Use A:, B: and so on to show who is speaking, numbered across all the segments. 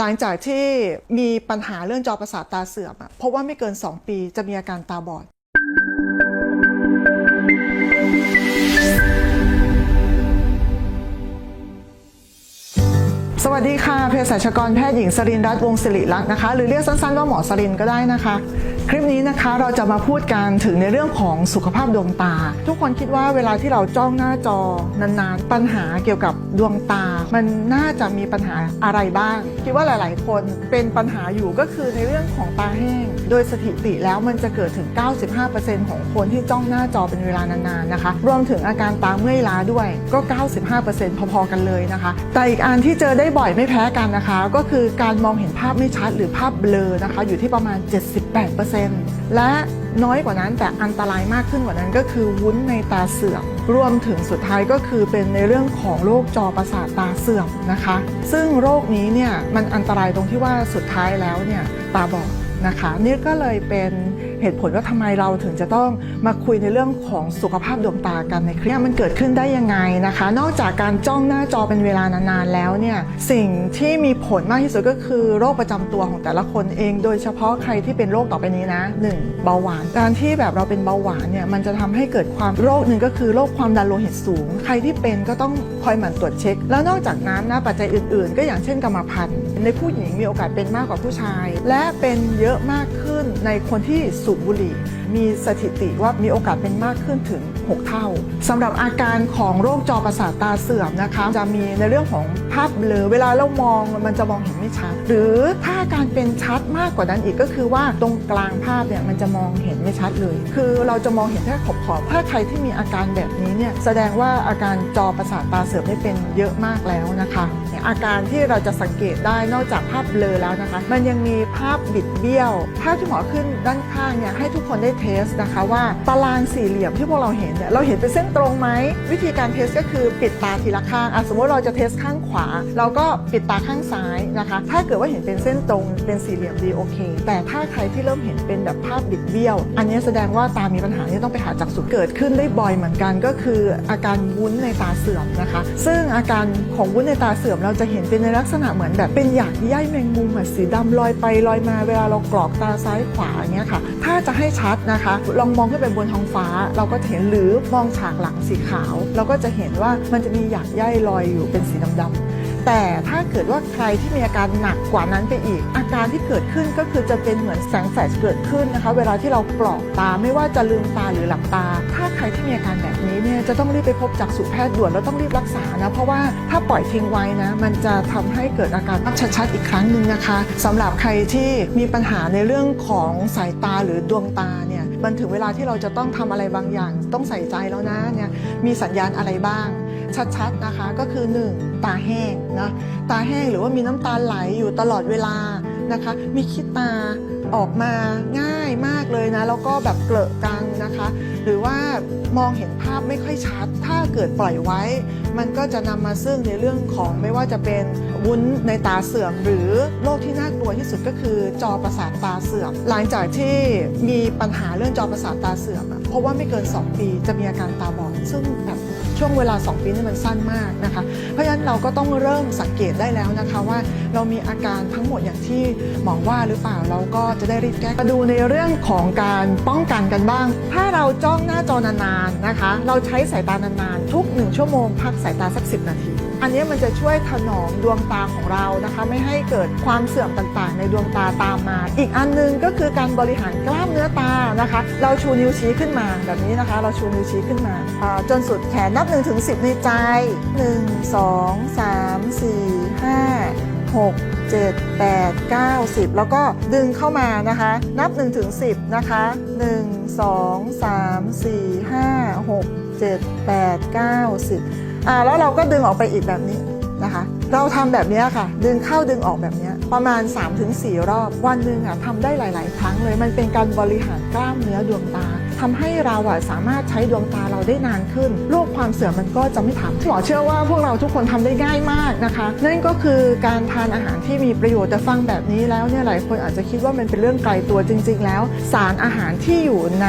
A: หลังจากที่มีปัญหาเรื่องจอประสาทตาเสื่อมอะเพราะว่าไม่เกิน 2 ปีจะมีอาการตาบอด สวัสดีค่ะเภสัชกรแพทย์หญิงสรินรัตน์วงศ์สิริลักษ์นะคะ หรือเรียกสั้นๆว่าหมอสรินก็ได้นะคะ คลิปนี้นะคะเราจะมาพูดกันถึงในเรื่องของสุขภาพดวงตา ทุกคนคิดว่าเวลาที่เราจ้องหน้าจอนานๆ ปัญหาเกี่ยวกับดวงตา มันน่าจะมีปัญหาอะไรบ้าง คิดว่าหลายๆ คนเป็นปัญหาอยู่ก็คือในเรื่องของตาแห้ง โดยสถิติแล้วมันจะเกิดถึง 95%ของคนที่จ้องหน้าจอเป็นเวลานานๆนะคะ รวมถึงอาการตาเมื่อยล้าด้วยก็ 95%พอๆกันเลยนะคะ แต่อีกอันที่เจอได้บ่อยไม่แพ้กันนะคะ ก็คือการมองเห็นภาพไม่ชัดหรือภาพเบลอนะคะ อยู่ที่ประมาณ 78%และน้อยกว่านั้นแต่อันตรายมากขึ้นกว่านั้นก็คือวุ้นในตาเสื่อม รวมถึงสุดท้ายก็คือเป็นในเรื่องของโรคจอประสาทตาเสื่อมนะคะ ซึ่งโรคนี้เนี่ยมันอันตรายตรงที่ว่าสุดท้ายแล้วเนี่ยตาบอดนะคะ นี่ก็เลยเป็นเหตุผลว่าทำไมเราถึงจะต้องมาคุยในเรื่องของสุขภาพดวงตากันในคลิปมันเกิดขึ้นได้ยังไงนะคะ นอกจากการจ้องหน้าจอเป็นเวลานานๆแล้วเนี่ยสิ่งที่มีผลมากที่สุดก็คือโรคประจำตัวของแต่ละคนเอง โดยเฉพาะใครที่เป็นโรคต่อไปนี้นะ 1. เบาหวาน การที่แบบเราเป็นเบาหวานเนี่ยมันจะทำให้เกิดความโรคหนึ่งก็คือโรคความดันโลหิตสูง ใครที่เป็นก็ต้องคอยหมั่นตรวจเช็ค แล้วนอกจากนั้นนะปัจจัยอื่นๆ ก็อย่างเช่นกรรมพันธุ์ในผู้หญิงมีโอกาสเป็นมากกว่าผู้ชาย และเป็นเยอะมากขึ้นในคนที่สูบบุหรี่ มีสถิติว่ามีโอกาสเป็นมากขึ้นถึง 6 เท่าสำหรับอาการของโรคจอประสาทตาเสื่อมนะคะ จะมีในเรื่องของภาพเบลอเวลาเรามองมันจะมองเห็นไม่ชัด หรือถ้าอาการเป็นชัดมากกว่านั้นอีกก็คือว่าตรงกลางภาพเนี่ยมันจะมองเห็นไม่ชัดเลย คือเราจะมองเห็นแค่ขอบขอบๆถ้าใครที่มีอาการแบบนี้เนี่ยแสดงว่าอาการจอประสาทตาเสื่อมได้เป็นเยอะมากแล้วนะคะอาการที่เราจะสังเกตได้นอกจากภาพเบลอแล้วนะคะ มันยังมีภาพบิดเบี้ยวภาพที่หมอขึ้นด้านข้างเนี่ยให้ทุกคนได้เทสนะคะว่าตารางสี่เหลี่ยมที่พวกเราเห็นเนี่ยเราเห็นเป็นเส้นตรงไหมวิธีการเทสก็คือปิดตาทีละข้างอะสมมติเราจะเทสข้างขวา เราก็ปิดตาข้างซ้ายนะคะ ถ้าเกิดว่าเห็นเป็นเส้นตรงเป็นสี่เหลี่ยมดีโอเค แต่ถ้าใครที่เริ่มเห็นเป็นแบบภาพบิดเบี้ยว อันนี้แสดงว่าตามีปัญหาที่ต้องไปหาจักษุเกิดขึ้นได้บ่อยเหมือนกันก็คืออาการวุ้นในตาเสื่อมนะคะ ซึ่งอาการของวุ้นในตาเสื่อมเราจะเห็นเป็นในลักษณะเหมือนแบบเป็นหยากใยแมงมุมสีดำลอยไปลอยมาเวลาเรากรอกตาซ้ายขวาอย่างเงี้ยค่ะ ถ้าจะให้ชัดนะคะ ลองมองขึ้นไปบนท้องฟ้า เราก็เห็นหรือมองฉากหลังสีขาว เราก็จะเห็นว่ามันจะมีหยากใยลอยอยู่เป็นสีดำๆแต่ถ้าเกิดว่าใครที่มีอาการหนักกว่านั้นไปอีก อาการที่เกิดขึ้นก็คือจะเป็นเหมือนแสงแฟลชเกิดขึ้นนะคะ เวลาที่เรากรอกตาไม่ว่าจะลืมตาหรือหลับตา ถ้าใครที่มีอาการแบบนี้เนี่ยจะต้องรีบไปพบจักษุแพทย์ด่วนแล้วต้องรีบรักษานะเพราะว่าถ้าปล่อยทิ้งไว้นะ มันจะทำให้เกิดอาการชัดๆอีกครั้งหนึ่งนะคะสำหรับใครที่มีปัญหาในเรื่องของสายตาหรือดวงตาเนี่ย มันถึงเวลาที่เราจะต้องทำอะไรบางอย่าง ต้องใส่ใจแล้วนะเนี่ยมีสัญญาณอะไรบ้าง ชัดๆนะคะก็คือ 1. ตาแห้งนะตาแห้งหรือว่ามีน้ำตาไหลอยู่ตลอดเวลานะคะ มีขี้ตาออกมาง่ายมากเลยนะแล้วก็แบบเกลอะกังนะคะ หรือว่ามองเห็นภาพไม่ค่อยชัด ถ้าเกิดปล่อยไว้ มันก็จะนำมาซึ่งในเรื่องของไม่ว่าจะเป็น วุ้นในตาเสื่อม หรือโรคที่น่ากลัวที่สุดก็คือจอประสาทตาเสื่อม หลังจากที่มีปัญหาเรื่องจอประสาทตาเสื่อมเพราะว่าไม่เกิน 2 ปีจะมีอาการตาบอดซึ่งแบบช่วงเวลา 2 ปีนี่มันสั้นมากนะคะ เพราะฉะนั้นเราก็ต้องเริ่มสังเกตได้แล้วนะคะว่าเรามีอาการทั้งหมดอย่างที่หมอว่าหรือเปล่าเราก็จะได้รีบแก้มาดูในเรื่องของการป้องกันกันบ้าง ถ้าเราจ้องหน้าจอนานๆนะคะ เราใช้สายตานานๆ ทุก 1 ชั่วโมงพักสายตาสัก 10 นาที อันนี้มันจะช่วยถนอมดวงตาของเรานะคะ ไม่ให้เกิดความเสื่อมต่างๆ ในดวงตาตามมา อีกอันหนึงก็คือการบริหารกล้ามเนื้อตานะคะ เราชูนิ้วชี้ขึ้นมาแบบนี้นะคะ เราชูนิ้วชี้ขึ้นมาอ่าจนสุดแขนนับ1ถึง10 ในใจ 1 2 3 4 5 6 7 8 9 10 แล้วก็ดึงเข้ามานะคะ นับ1ถึง10 นะคะ 1 2 3 4 5 6 7 8 9 10 อ่าแล้วเราก็ดึงออกไปอีกแบบนี้นะคะ เราทำแบบนี้ค่ะ ดึงเข้าดึงออกแบบนี้ประมาณ 3-4 รอบวันหนึ่งอะทำได้หลาย ๆ ครั้งเลยมันเป็นการบริหารกล้ามเนื้อดวงตาทำให้เราอะสามารถใช้ดวงตาเราได้นานขึ้นโรคความเสื่อมมันก็จะไม่ถามหมอเชื่อว่าพวกเราทุกคนทำได้ง่ายมากนะคะ นั่นก็คือการทานอาหารที่มีประโยชน์แต่ฟังแบบนี้แล้วเนี่ยหลายคนอาจจะคิดว่ามันเป็นเรื่องไกลตัวจริง ๆ แล้ว สารอาหารที่อยู่ใน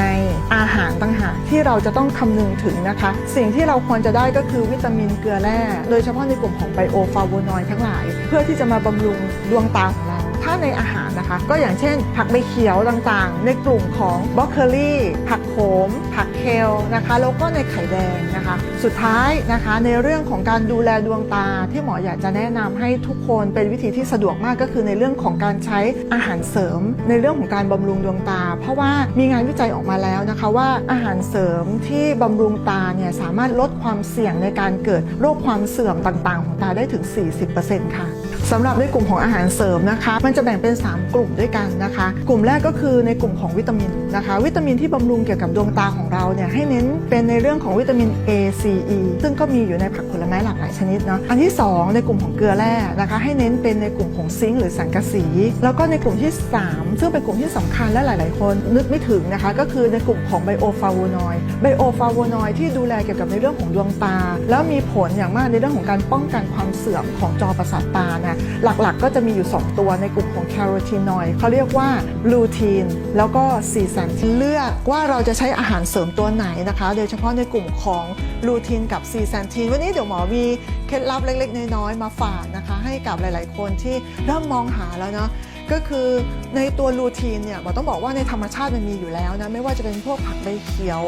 A: อาหารต่างหากที่เราจะต้องคำนึงถึงนะคะ สิ่งที่เราควรจะได้ก็คือวิตามินเกลือแร่โดยเฉพาะในกลุ่มของไบโอฟลาโวนอยด์ทั้งหลาย เพื่อที่จะมาบำรุงดวงตาของเรา ถ้าในอาหารนะคะ ก็อย่างเช่น ผักใบเขียวต่างๆ ในกลุ่มของบรอกโคลีผักโขม ผักเคลนะคะ แล้วก็ในไข่แดงนะคะ สุดท้ายนะคะในเรื่องของการดูแลดวงตาที่หมออยากจะแนะนำให้ทุกคนเป็นวิธีที่สะดวกมากก็คือในเรื่องของการใช้อาหารเสริม ในเรื่องของการบำรุงดวงตา เพราะว่ามีงานวิจัยออกมาแล้วนะคะว่าอาหารเสริมที่บำรุงตาเนี่ยสามารถลดความเสี่ยงในการเกิดโรคความเสื่อมต่างๆ ของตาได้ถึง 40%ค่ะ สำหรับในกลุ่มของอาหารเสริมนะคะ มันจะแบ่งเป็น 3 กลุ่มด้วยกันนะคะ กลุ่มแรกก็คือในกลุ่มของวิตามินนะคะ วิตามินที่บำรุงเกี่ยวกับดวงตาของเราเนี่ยให้เน้นเป็นในเรื่องของวิตามิน A C E ซึ่งก็มีอยู่ในผักผลไม้หลากหลายชนิดเนาะอันที่ 2 ในกลุ่มของเกลือแร่นะคะ ให้เน้นเป็นในกลุ่มของซิงค์หรือสังกะสี แล้วก็ในกลุ่มที่ 3 ซึ่งเป็นกลุ่มที่สำคัญและหลาย ๆ คนนึกไม่ถึงนะคะ ก็คือในกลุ่มของไบโอฟลาโวนอยด์ไบโอฟลาโวนอยด์ที่ดูแลเกี่ยวกับในเรื่องของดวงตา แล้วมีผลอย่างมากในเรื่องของการป้องกันความเสื่อมของจอประสาทตานะหลักๆก็จะมีอยู่ 2 ตัวในกลุ่มของแคโรทีนอยด์เขาเรียกว่าลูทีนแล้วก็ซีแซนทีนเลือกว่าเราจะใช้อาหารเสริมตัวไหนนะคะ โดยเฉพาะในกลุ่มของลูทีนกับซีแซนทีนวันนี้เดี๋ยวหมอมีเคล็ดลับเล็กๆ น้อยๆ มาฝากนะคะ ให้กับหลายๆ คนที่เริ่มมองหาแล้วเนาะก็คือในตัวลูทีนเนี่ยหมอต้องบอกว่าในธรรมชาติมันมีอยู่แล้วนะไม่ว่าจะเป็นพวกผักใบเขียว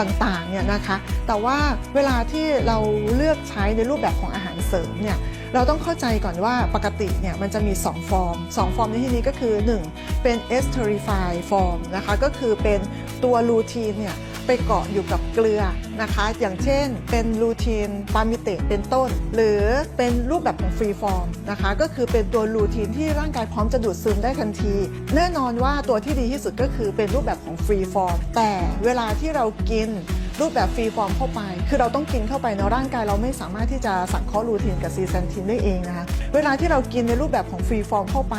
A: ต่างๆเนี่ยนะคะ แต่ว่าเวลาที่เราเลือกใช้ในรูปแบบของอาหารเสริมเนี่ย เราต้องเข้าใจก่อนว่าปกติเนี่ยมันจะมี 2 ฟอร์ม 2 ฟอร์มในที่นี้ก็คือ 1 เป็น esterified form นะคะก็คือเป็นตัวลูทีนเนี่ยไปเกาะอยู่กับเกลือนะคะ อย่างเช่น เป็นลูทีนปามิเตเป็นต้น หรือเป็นรูปแบบของฟรีฟอร์มนะคะ ก็คือเป็นตัวลูทีนที่ร่างกายพร้อมจะดูดซึมได้ทันที แน่นอนว่าตัวที่ดีที่สุดก็คือเป็นรูปแบบของฟรีฟอร์มแต่เวลาที่เรากิน รูปแบบฟรีฟอร์มเข้าไป คือเราต้องกินเข้าไปเนาะร่างกายเราไม่สามารถที่จะสังเคราะห์ลูทีนกับซีแซนทินได้เองนะคะ เวลาที่เรากินในรูปแบบของฟรีฟอร์มเข้าไป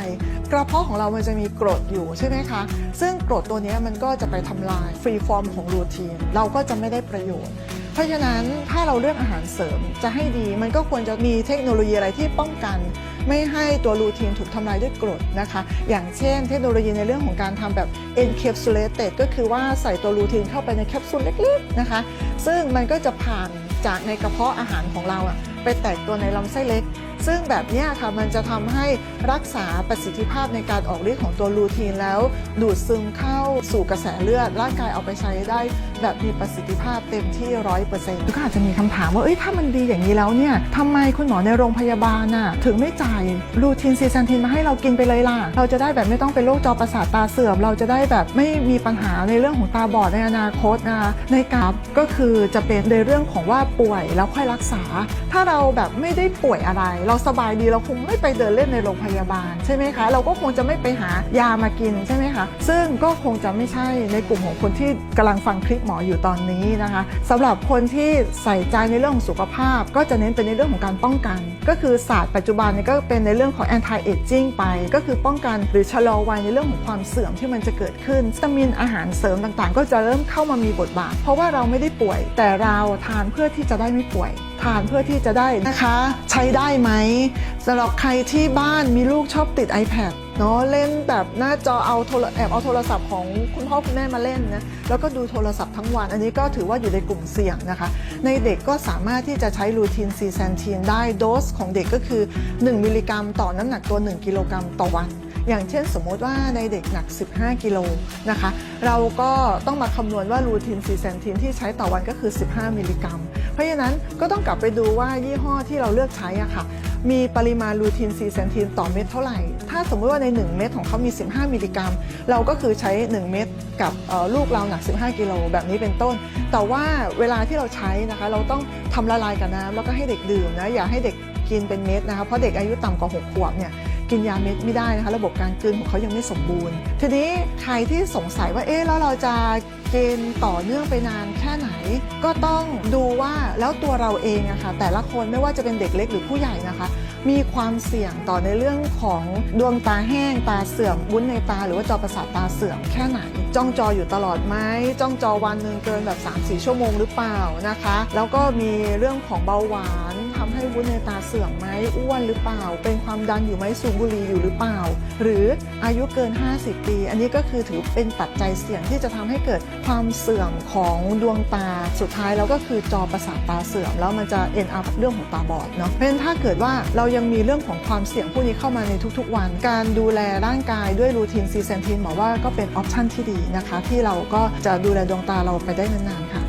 A: กระเพาะของเรามันจะมีกรดอยู่ใช่ไหมคะ ซึ่งกรดตัวนี้มันก็จะไปทำลายฟรีฟอร์มของลูทีน เราก็จะไม่ได้ประโยชน์เพราะฉะนั้นถ้าเราเลือกอาหารเสริมจะให้ดีมันก็ควรจะมีเทคโนโลยีอะไรที่ป้องกัน ไม่ให้ตัวลูทีนถูกทำลายด้วยกรดนะคะ อย่างเช่นเทคโนโลยีในเรื่องของการทำแบบ encapsulated ก็คือว่าใส่ตัวลูทีนเข้าไปในแคปซูลเล็กๆนะคะ ซึ่งมันก็จะผ่านจากในกระเพาะอาหารของเราอะไปแตกตัวในลำไส้เล็ก ซึ่งแบบนี้ค่ะมันจะทำให้รักษาประสิทธิภาพในการออกฤทธิ์ของตัวลูทีนแล้ว ดูดซึมเข้าสู่กระแสเลือดร่างกายเอาไปใช้ได้แบบมีประสิทธิภาพเต็มที่ร้อยเปอร์เซ็นต์ก็อาจจะมีคำถามว่าเอ้ยถ้ามันดีอย่างนี้แล้วเนี่ยทำไมคุณหมอในโรงพยาบาลน่ะถึงไม่จ่ายลูทีนซีซันทินมาให้เรากินไปเลยล่ะ เราจะได้แบบไม่ต้องเป็นโรคจอประสาทตาเสื่อม เราจะได้แบบไม่มีปัญหาในเรื่องของตาบอดในอนาคตนะในกราฟก็คือจะเป็นในเรื่องของว่าป่วยแล้วค่อยรักษา ถ้าเราแบบไม่ได้ป่วยอะไร เราสบายดีเราคงไม่ไปเดินเล่นในโรงพยาบาลใช่ไหมคะ เราก็คงจะไม่ไปหายามากินใช่ไหมคะ ซึ่งก็คงจะไม่ใช่ในกลุ่มของคนที่กำลังฟังคลิปหมออยู่ตอนนี้นะคะสำหรับคนที่ใส่ใจในเรื่องของสุขภาพ ก็จะเน้นเป็นในเรื่องของการป้องกัน ก็คือศาสตร์ปัจจุบันนี้ก็เป็นในเรื่องของ anti aging ไป ก็คือป้องกันหรือชะลอวัยในเรื่องของความเสื่อมที่มันจะเกิดขึ้นวิตามินอาหารเสริมต่างๆ ก็จะเริ่มเข้ามามีบทบาท เพราะว่าเราไม่ได้ป่วย แต่เราทานเพื่อที่จะได้ไม่ป่วยทานเพื่อที่จะได้นะคะ ใช้ได้ไหมสำหรับใครที่บ้านมีลูกชอบติด iPad เนาะเล่นแบบหน้าจอเอาโทรแอบเอาโทรศัพท์ของคุณพ่อคุณแม่มาเล่นนะแล้วก็ดูโทรศัพท์ทั้งวัน อันนี้ก็ถือว่าอยู่ในกลุ่มเสี่ยงนะคะ ในเด็กก็สามารถที่จะใช้ลูทีนซีแซนทีนได้โดสของเด็กก็คือ 1 มิลลิกรัม ต่อน้ำหนักตัว 1 กิโลกรัมต่อวันอย่างเช่นสมมติว่าในเด็กหนัก 15 กิโลนะคะ เราก็ต้องมาคำนวณว่าลูทีนซีแซนทีนที่ใช้ต่อวันก็คือ 15 มิลลิกรัม เพราะฉะนั้นก็ต้องกลับไปดูว่ายี่ห้อที่เราเลือกใช้อะค่ะ มีปริมาณลูทีนซีแซนทีนต่อเม็ดเท่าไหร่ ถ้าสมมติว่าใน 1 เม็ดของเขามี 15 มิลลิกรัม เราก็คือใช้ 1 เม็ดกับลูกเราหนัก 15 กิโลแบบนี้เป็นต้น แต่ว่าเวลาที่เราใช้นะคะ เราต้องทำละลายกับน้ำแล้วก็ให้เด็กดื่มนะ อย่าให้เด็กกินเป็นเม็ดนะคะ เพราะเด็กอายุต่ำกว่า 6 ขวบเนี่ย กินยาเม็ดไม่ได้นะคะ ระบบการกลืนของเขายังไม่สมบูรณ์ ทีนี้ใครที่สงสัยว่าเอ๊ะแล้วเราจะกินต่อเนื่องไปนานแค่ไหน ก็ต้องดูว่าแล้วตัวเราเองอะค่ะแต่ละคนไม่ว่าจะเป็นเด็กเล็กหรือผู้ใหญ่นะคะ มีความเสี่ยงต่อในเรื่องของดวงตาแห้งตาเสื่อมวุ้นในตา หรือว่าจอประสาทตาเสื่อมแค่ไหน จ้องจออยู่ตลอดไหมจ้องจอวันหนึ่งเกินแบบ 3-4 ชั่วโมงหรือเปล่านะคะ แล้วก็มีเรื่องของเบาหวาน ทำให้วุ้นในตาเสื่อมไหมอ้วนหรือเปล่า เป็นความดันอยู่ไหมสูบบุหรี่อยู่หรือเปล่า หรืออายุเกิน 50 ปี อันนี้ก็คือถือเป็นปัจจัยเสี่ยงที่จะทำให้เกิดความเสื่อมของดวงตาสุดท้ายแล้วก็คือจอประสาทตาเสื่อม แล้วมันจะเอ็นอัพเรื่องของตาบอดเนาะเพราะฉะนั้นถ้าเกิดว่าเรายังมีเรื่องของความเสี่ยงพวกนี้เข้ามาในทุกๆ วัน การดูแลร่างกายด้วยรูทีนซีเซนทีนหมอว่าก็เป็นออปชั่นที่ดีนะคะ ที่เราก็จะดูแลดวงตาเราไปได้นานๆค่ะ